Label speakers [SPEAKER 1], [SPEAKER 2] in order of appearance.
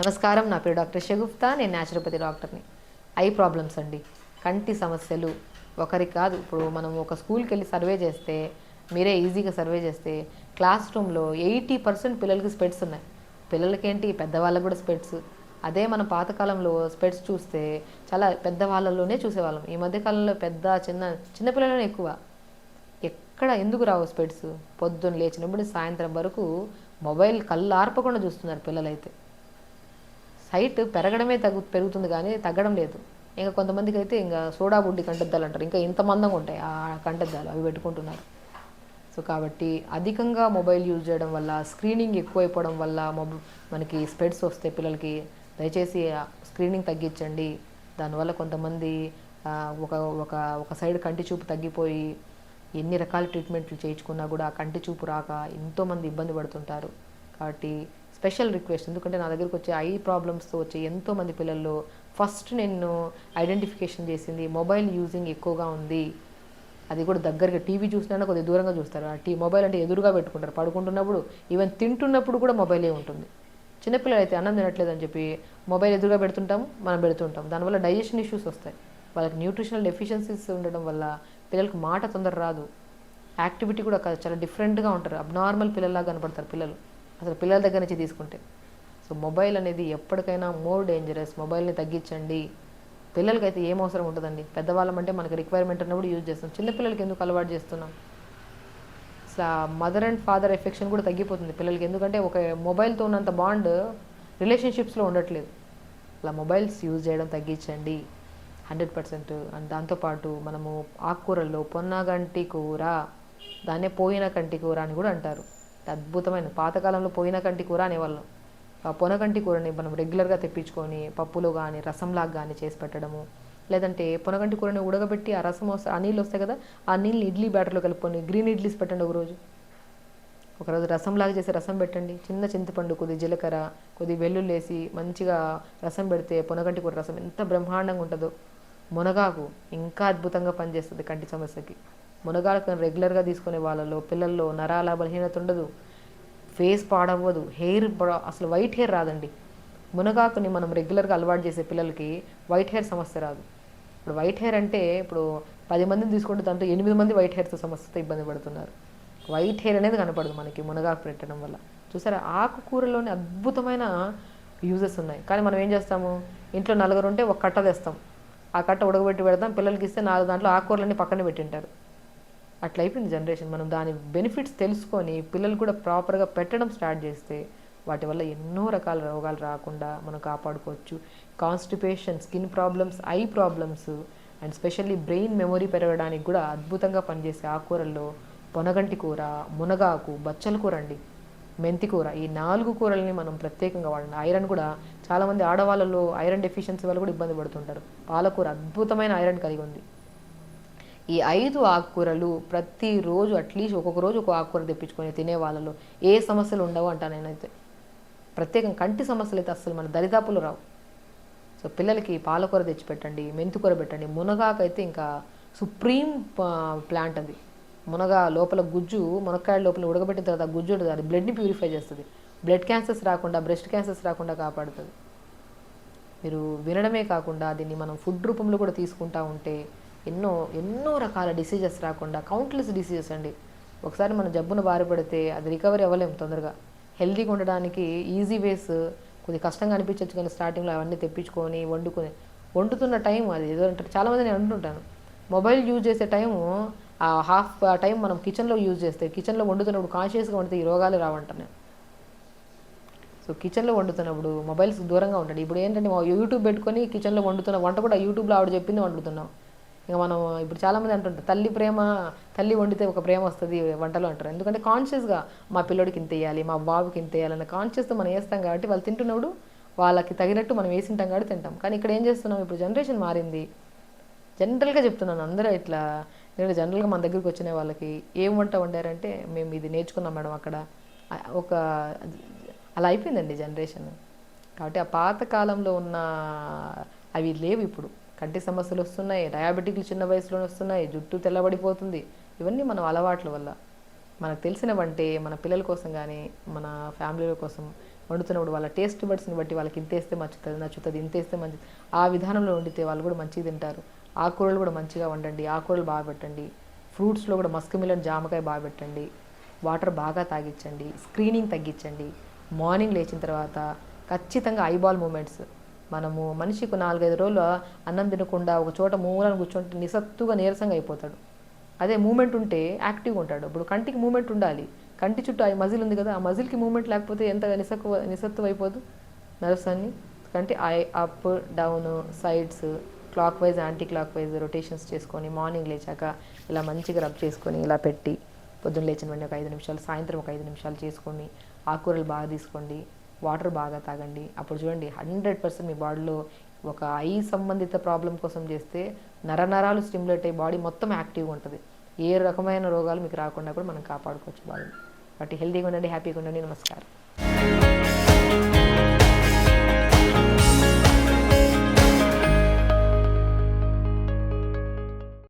[SPEAKER 1] నమస్కారం నా పేరు డాక్టర్ షగుప్తా నేను న్యాచురోపతి డాక్టర్ని. ఐ ప్రాబ్లమ్స్ అండి. కంటి సమస్యలు ఒకరికి కాదు. ఇప్పుడు మనం ఒక స్కూల్కి వెళ్ళి సర్వే చేస్తే మీరే ఈజీగా సర్వే చేస్తే క్లాస్ రూమ్లో ఎయిటీ పర్సెంట్ పిల్లలకి స్పెట్స్ ఉన్నాయి. పిల్లలకేంటి? పెద్దవాళ్ళకి కూడా స్పెట్స్ అదే మన పాతకాలంలో స్పెట్స్ చూస్తే చాలా పెద్దవాళ్ళలోనే చూసేవాళ్ళం. ఈ మధ్యకాలంలో పెద్ద చిన్న చిన్నపిల్లలనే ఎక్కువ. ఎక్కడ ఎందుకు రావు స్పెట్స్ పొద్దున్న లేచినప్పుడు సాయంత్రం వరకు మొబైల్ కళ్ళు ఆర్పకుండా చూస్తున్నారు పిల్లలైతే. సైట్ పెరగడమే తగ్గు పెరుగుతుంది కానీ తగ్గడం లేదు. ఇంకా కొంతమందికి అయితే ఇంకా సోడా బుడ్డి కంటద్దాలు అంటారు. ఇంకా ఇంత మందంగా ఉంటాయి ఆ కంటద్దాలు అవి పెట్టుకుంటున్నారు. సో కాబట్టి అధికంగా మొబైల్ యూజ్ చేయడం వల్ల స్క్రీనింగ్ ఎక్కువైపోవడం వల్ల మొబ మనకి స్పెడ్స్ వస్తాయి పిల్లలకి దయచేసి స్క్రీనింగ్ తగ్గించండి. దానివల్ల కొంతమంది ఒక ఒక ఒక సైడ్ కంటి చూపు తగ్గిపోయి ఎన్ని రకాల ట్రీట్మెంట్లు చేయించుకున్నా కూడా కంటి చూపు రాక ఎంతోమంది ఇబ్బంది పడుతుంటారు. కాబట్టి స్పెషల్ రిక్వెస్ట్. ఎందుకంటే నా దగ్గరకు వచ్చే ఐ ప్రాబ్లమ్స్తో వచ్చే ఎంతోమంది పిల్లల్లో ఫస్ట్ నేను ఐడెంటిఫికేషన్ చేసింది మొబైల్ యూజింగ్ ఎక్కువగా ఉంది. అది కూడా దగ్గరగా టీవీ చూసినా కొద్దిగా దూరంగా చూస్తారు. ఆ టీ మొబైల్ అంటే ఎదురుగా పెట్టుకుంటారు. పడుకుంటున్నప్పుడు ఈవెన్ తింటున్నప్పుడు కూడా మొబైలే ఉంటుంది. చిన్నపిల్లలు అయితే అన్నం తినట్లేదని చెప్పి మొబైల్ ఎదురుగా పెడుతుంటాం మనం పెడుతుంటాం దానివల్ల డైజెషన్ ఇష్యూస్ వస్తాయి. వాళ్ళకి న్యూట్రిషనల్ డెఫిషియన్సీస్ ఉండడం వల్ల పిల్లలకు మాట తొందర రాదు. యాక్టివిటీ కూడా చాలా డిఫరెంట్గా ఉంటారు. అబ్నార్మల్ పిల్లల్లా కనపడతారు పిల్లలు. అసలు పిల్లల దగ్గర నుంచి తీసుకుంటే. సో మొబైల్ అనేది ఎప్పటికైనా మోర్ డేంజరస్. మొబైల్ని తగ్గించండి. పిల్లలకైతే ఏం అవసరం ఉంటుందండి? పెద్దవాళ్ళం అంటే మనకి రిక్వైర్మెంట్ ఉన్నప్పుడు యూజ్ చేస్తాం చిన్నపిల్లలకి ఎందుకు అలవాటు చేస్తున్నాం? అసలు మదర్ అండ్ ఫాదర్ ఎఫెక్షన్ కూడా తగ్గిపోతుంది పిల్లలకి. ఎందుకంటే ఒక మొబైల్తో ఉన్నంత బాండ్ రిలేషన్షిప్స్లో ఉండట్లేదు. అలా మొబైల్స్ యూజ్ చేయడం తగ్గించండి. హండ్రెడ్ పర్సెంట్ అండ్ దాంతోపాటు మనము ఆకుకూరల్లో పొన్నగంటి కూర దాన్నే పోయిన కంటి కూర అని కూడా అంటారు. అద్భుతమైన పాతకాలంలో పోయిన కంటి కూర అనేవాళ్ళం. ఆ పొనగంటి కూరని మనం రెగ్యులర్గా తెప్పించుకొని పప్పులో కానీ రసంలాగా కానీ చేసి పెట్టడము. లేదంటే పొనగంటి కూరని ఉడకబెట్టి ఆ రసం వస్తే ఆ నీళ్ళు వస్తాయి కదా ఆ నీళ్ళు ఇడ్లీ బ్యాటర్లో కలుపుకొని గ్రీన్ ఇడ్లీస్ పెట్టండి ఒకరోజు. ఒకరోజు రసంలాగా చేసి రసం పెట్టండి. చిన్న చింతపండు కొద్ది జీలకర్ర కొద్ది వెల్లుల్లి వేసి మంచిగా రసం పెడితే పొనగంటి కూర రసం ఎంత బ్రహ్మాండంగా ఉంటుందో. మునగాకు ఇంకా అద్భుతంగా పనిచేస్తుంది కంటి సమస్యకి. మునగాకు రెగ్యులర్గా తీసుకునే వాళ్ళలో పిల్లల్లో నరాల బలహీనత ఉండదు. ఫేస్ పాడవ్వదు. హెయిర్ అసలు వైట్ హెయిర్ రాదండి. మునగాకుని మనం రెగ్యులర్గా అలవాటు చేసే పిల్లలకి వైట్ హెయిర్ సమస్య రాదు. ఇప్పుడు వైట్ హెయిర్ అంటే ఇప్పుడు పది మందిని తీసుకుంటే దాంట్లో ఎనిమిది మంది వైట్ హెయిర్తో సమస్యతో ఇబ్బంది పడుతున్నారు. వైట్ హెయిర్ అనేది కనపడదు మనకి మునగాకు పెట్టడం వల్ల. చూసారా? ఆకుకూరలోని అద్భుతమైన యూజెస్ ఉన్నాయి. కానీ మనం ఏం చేస్తాము? ఇంట్లో నలుగురు ఉంటే ఒక కట్ట తెస్తాం. ఆ కట్ట ఉడకబెట్టి పెడతాం. పిల్లలకి ఇస్తే నాలుగు దాంట్లో ఆకుకూరలన్నీ పక్కన పెట్టింటారు. అట్లా అయిపోయింది జనరేషన్. మనం దాని బెనిఫిట్స్ తెలుసుకొని పిల్లలు కూడా ప్రాపర్గా పెట్టడం స్టార్ట్ చేస్తే వాటి వల్ల ఎన్నో రకాల రోగాలు రాకుండా మనం కాపాడుకోవచ్చు. Constipation skin problems eye problems and specially brain memory పెరగడానికి కూడా అద్భుతంగా పనిచేసే ఆకుకూరల్లో పొనగంటి కూర మునగాకు బచ్చల కూర అండి. మెంతి కూర ఈ నాలుగు కూరల్ని మనం ప్రత్యేకంగా వాడండి. ఐరన్ కూడా చాలామంది ఆడవాళ్ళలో ఐరన్ డెఫిషియన్సీ వల్ల కూడా ఇబ్బంది పడుతుంటారు. పాలకూర అద్భుతమైన ఐరన్ కలిగి ఉంది. ఈ ఐదు ఆకుకూరలు ప్రతిరోజు అట్లీస్ట్ ఒక్కొక్క రోజు ఒక ఆకుకూర తెప్పించుకొని తినే వాళ్ళలో ఏ సమస్యలు ఉండవు అంటా నేనైతే. ప్రత్యేకం కంటి సమస్యలు అయితే అసలు మన దరిదాపులు రావు. సో పిల్లలకి పాలకూర తెచ్చిపెట్టండి మెంతికూర పెట్టండి మునగాకు అయితే ఇంకా సుప్రీం ప్లాంట్ అది. మునగ లోపల గుజ్జు మునక్కాయ లోపల ఉడకబెట్టిన తర్వాత గుజ్జు ఉంటుంది అది బ్లడ్ని ప్యూరిఫై చేస్తుంది. బ్లడ్ క్యాన్సర్స్ రాకుండా బ్రెస్ట్ క్యాన్సర్స్ రాకుండా కాపాడుతుంది. మీరు వినడమే కాకుండా దీన్ని మనం ఫుడ్ రూపంలో కూడా తీసుకుంటా ఉంటే ఎన్నో ఎన్నో రకాల డిసీజెస్ రాకుండా కౌంట్లెస్ డిసీజెస్ అండి. ఒకసారి మన జబ్బును బారిపడితే అది రికవరీ అవ్వలేము తొందరగా. హెల్తీగా ఉండడానికి ఈజీ వేస్ కొద్ది కష్టంగా అనిపించవచ్చు కానీ స్టార్టింగ్లో అవన్నీ తెప్పించుకొని వండుకొని. వండుతున్న టైం అది ఏదో అంటారు. చాలామంది నేను అంటుంటాను. మొబైల్ యూజ్ చేసే టైము ఆ హాఫ్ ఆ టైం మనం కిచెన్లో యూజ్ చేస్తే కిచెన్లో వండుతున్నప్పుడు కాన్షియస్గా వండితే ఈ రోగాలు రావంటాను నేను. సో కిచెన్లో వండుతున్నప్పుడు మొబైల్స్ దూరంగా ఉండండి. ఇప్పుడు ఏంటంటే యూట్యూబ్ పెట్టుకొని కిచెన్లో వండుతున్న వంట కూడా యూట్యూబ్లో ఆవిడ చెప్పింది వండుతున్నాం. ఇంకా మనం ఇప్పుడు చాలామంది అంటుంటారు తల్లి ప్రేమ తల్లి వండితే ఒక ప్రేమ వస్తుంది వంటలు అంటారు. ఎందుకంటే కాన్షియస్గా మా పిల్లోడికి ఇంత వేయాలి మా బాబుకి ఇంత వేయాలన్న కాన్షియస్తో మనం వేస్తాం కాబట్టి వాళ్ళు తింటున్నప్పుడు వాళ్ళకి తగినట్టు మనం వేసింటాం కాబట్టి తింటాం. కానీ ఇక్కడ ఏం చేస్తున్నాం? ఇప్పుడు జనరేషన్ మారింది. జనరల్గా చెప్తున్నాను అందరూ ఇట్లా నేను జనరల్గా మన దగ్గరికి వచ్చిన వాళ్ళకి ఏం వంట వండారంటే మేము ఇది నేర్చుకున్నాం మేడం అక్కడ. ఒక అలా అయిపోయిందండి జనరేషన్ కాబట్టి ఆ పాత కాలంలో ఉన్న అవి లేవు ఇప్పుడు. కంటి సమస్యలు వస్తున్నాయి డయాబెటిక్లు చిన్న వయసులోనే వస్తున్నాయి జుట్టు తెల్లబడిపోతుంది. ఇవన్నీ మనం అలవాట్ల వల్ల. మనకు తెలిసిన వంటే మన పిల్లల కోసం కానీ మన ఫ్యామిలీల కోసం వండుతున్నప్పుడు వాళ్ళ టేస్ట్ బడ్స్ని బట్టి వాళ్ళకి ఇంత వేస్తే నచ్చుతుంది నచ్చుతుంది ఇంత వేస్తే మంచి ఆ విధానంలో వండితే వాళ్ళు కూడా మంచిగా తింటారు. ఆకుకూరలు కూడా మంచిగా వండండి ఆకుకూరలు బాగా పెట్టండి. ఫ్రూట్స్లో కూడా మస్క్ మిలన్ జామకాయ బాగా పెట్టండి. వాటర్ బాగా తాగించండి స్క్రీనింగ్ తగ్గించండి మార్నింగ్ లేచిన తర్వాత ఖచ్చితంగా ఐబాల్ మూమెంట్స్ మనము మనిషికి నాలుగైదు రోజులు అన్నం తినకుండా ఒక చోట మూలను కూర్చుంటే నిసత్తుగా నీరసంగా అయిపోతాడు. అదే మూమెంట్ ఉంటే యాక్టివ్గా ఉంటాడు. ఇప్పుడు కంటికి మూమెంట్ ఉండాలి. కంటి చుట్టూ ఆ మజిల్ ఉంది కదా ఆ మజిల్కి మూమెంట్ లేకపోతే ఎంత నిసక్కు నిసత్తు అయిపోదు? నర్వ్స్ అన్ని eye up down sides clockwise anti clockwise rotations చేసుకొని మార్నింగ్ లేచాక ఇలా మంచిగా రబ్ చేసుకొని ఇలా పెట్టి పొద్దున్న లేచిన వెంటనే ఒక ఐదు నిమిషాలు సాయంత్రం ఒక ఐదు నిమిషాలు చేసుకొని ఆకుకూరలు బాగా తీసుకోండి. వాటర్ బాగా తాగండి. అప్పుడు చూడండి హండ్రెడ్ పర్సెంట్ మీ బాడీలో ఒక ఐ సంబంధిత ప్రాబ్లం కోసం చేస్తే నరనరాలు స్టిమ్యులేట్ అయ్యి బాడీ మొత్తం యాక్టివ్గా ఉంటుంది. ఏ రకమైన రోగాలు మీకు రాకుండా కూడా మనం కాపాడుకోవచ్చు బాడీని. కాబట్టి హెల్తీగా ఉండండి హ్యాపీగా ఉండండి. నమస్కారం.